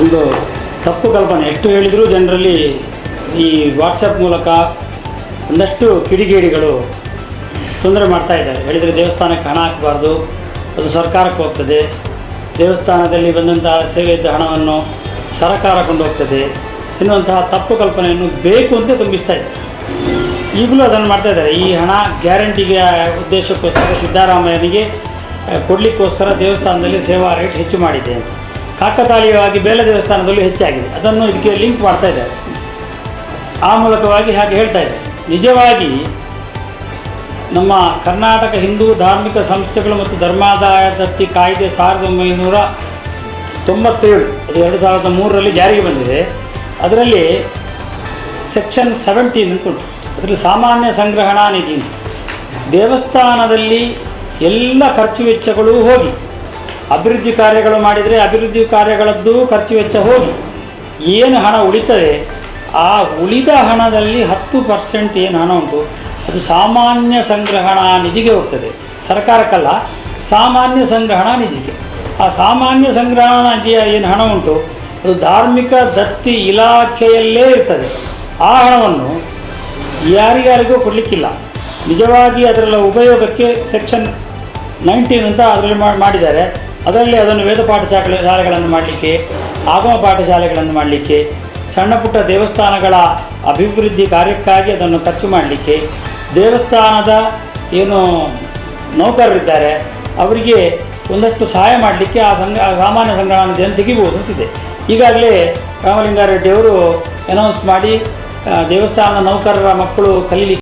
ಒಂದು ತಪ್ಪು ಕಲ್ಪನೆ. ಎಷ್ಟು ಹೇಳಿದರೂ ಜನರಲ್ಲಿ ಈ ವಾಟ್ಸಪ್ ಮೂಲಕ ಒಂದಷ್ಟು ಕಿಡಿಗೇಡಿಗಳು ತೊಂದರೆ ಮಾಡ್ತಾ ಇದ್ದಾರೆ. ಹೇಳಿದರೆ ದೇವಸ್ಥಾನಕ್ಕೆ ಹಣ ಹಾಕಬಾರ್ದು, ಅದು ಸರ್ಕಾರಕ್ಕೆ ಹೋಗ್ತದೆ. ದೇವಸ್ಥಾನದಲ್ಲಿ ಬಂದಂತಹ ಸೇವೆಯಿದ್ದ ಹಣವನ್ನು ಸರ್ಕಾರ ಕೊಂಡೋಗ್ತದೆ. ಎನ್ನುವಂತಹ ತಪ್ಪು ಕಲ್ಪನೆಯನ್ನು ಬೇಕು ಅಂತ ತುಂಬಿಸ್ತಾ ಇದೆ ಈಗಲೂ ಅದನ್ನು ಮಾಡ್ತಾ ಇದ್ದಾರೆ. ಈ ಹಣ ಗ್ಯಾರಂಟಿಗೆ ಉದ್ದೇಶಕ್ಕೋಸ್ಕರ ಸಿದ್ದರಾಮಯ್ಯನಿಗೆ, ಕೊಡಲಿಕ್ಕೋಸ್ಕರ ದೇವಸ್ಥಾನದಲ್ಲಿ ಸೇವಾ ರೇಟ್ ಹೆಚ್ಚು ಮಾಡಿದೆ ಅಂತ. ಕಾಕತಾಳೀಯವಾಗಿ ಬೇಲ ದೇವಸ್ಥಾನದಲ್ಲೂ ಹೆಚ್ಚಾಗಿದೆ. ಅದನ್ನು ಇದಕ್ಕೆ ಲಿಂಕ್ ಮಾಡ್ತಾ ಇದ್ದಾರೆ. ಆ ಮೂಲಕವಾಗಿ ಹಾಗೆ ಹೇಳ್ತಾ ಇದೆ ನಿಜವಾಗಿ ನಮ್ಮ ಕರ್ನಾಟಕ ಹಿಂದೂ ಧಾರ್ಮಿಕ ಸಂಸ್ಥೆಗಳು ಮತ್ತು ಧರ್ಮಾದಾಯ ದತ್ತಿ ಕಾಯ್ದೆ ಸಾವಿರದ ಒಂಬೈನೂರ ತೊಂಬತ್ತೇಳು, ಅದು ಎರಡು ಸಾವಿರದ ಮೂರರಲ್ಲಿ ಜಾರಿಗೆ ಬಂದಿದೆ. ಅದರಲ್ಲಿ ಸೆಕ್ಷನ್ ಸೆವೆಂಟೀನ್ ಉಂಟು. ಅದರಲ್ಲಿ ಸಾಮಾನ್ಯ ಸಂಗ್ರಹಣಾ ನಿಧಿ ದೇವಸ್ಥಾನದಲ್ಲಿ ಎಲ್ಲ ಖರ್ಚು ವೆಚ್ಚಗಳು ಹೋಗಿ. ಅಭಿವೃದ್ಧಿ ಕಾರ್ಯಗಳು ಮಾಡಿದರೆ ಅಭಿವೃದ್ಧಿ ಕಾರ್ಯಗಳದ್ದು ಖರ್ಚು ವೆಚ್ಚ ಹೋಗಿ. ಏನು ಹಣ ಉಳಿತದೆ, ಆ ಉಳಿದ ಹಣದಲ್ಲಿ ಹತ್ತು ಪರ್ಸೆಂಟ್ ಏನು ಹಣ ಉಂಟು, ಅದು ಸಾಮಾನ್ಯ ಸಂಗ್ರಹಣಾ ನಿಧಿಗೆ ಹೋಗ್ತದೆ. ಸರ್ಕಾರಕ್ಕಲ್ಲ, ಸಾಮಾನ್ಯ ಸಂಗ್ರಹಣಾ ನಿಧಿಗೆ. ಆ ಸಾಮಾನ್ಯ ಸಂಗ್ರಹಣಾ ನಿಧಿಯ ಏನು ಹಣ ಉಂಟು, ಅದು ಧಾರ್ಮಿಕ ದತ್ತಿ ಇಲಾಖೆಯಲ್ಲೇ ಇರ್ತದೆ. ಆ ಹಣವನ್ನು ಯಾರಿಗಾರಿಗೂ ಕೊಡಲಿಕ್ಕಿಲ್ಲ. ನಿಜವಾಗಿ ಅದರಲ್ಲ ಉಪಯೋಗಕ್ಕೆ ಸೆಕ್ಷನ್ ನೈನ್ಟೀನ್ ಅಂತ ಅದರಲ್ಲಿ ಮಾಡಿದ್ದಾರೆ. ಅದರಲ್ಲಿ ಅದನ್ನು ವೇದ ಪಾಠಶಾಲೆ ಶಾಲೆಗಳನ್ನು ಮಾಡಲಿಕ್ಕೆ, ಆಗಮ ಪಾಠಶಾಲೆಗಳನ್ನು ಮಾಡಲಿಕ್ಕೆ, ಸಣ್ಣ ಪುಟ್ಟ ದೇವಸ್ಥಾನಗಳ ಅಭಿವೃದ್ಧಿ ಕಾರ್ಯಕ್ಕಾಗಿ ಅದನ್ನು ಖರ್ಚು ಮಾಡಲಿಕ್ಕೆ, ದೇವಸ್ಥಾನದ ಏನು ನೌಕರರಿದ್ದಾರೆ ಅವರಿಗೆ ಒಂದಷ್ಟು ಸಹಾಯ ಮಾಡಲಿಕ್ಕೆ ಆ ಸಂಘ ಸಾಮಾನ್ಯ ಸಂಘಗಳನ್ನು ಜನ ತೆಗಿಬೋದು ಅಂತಿದೆ. ಈಗಾಗಲೇ ರಾಮಲಿಂಗಾರೆಡ್ಡಿಯವರು ಅನೌನ್ಸ್ ಮಾಡಿ ದೇವಸ್ಥಾನ ನೌಕರರ ಮಕ್ಕಳು ಕಲೀಲಿಕ್ಕೆ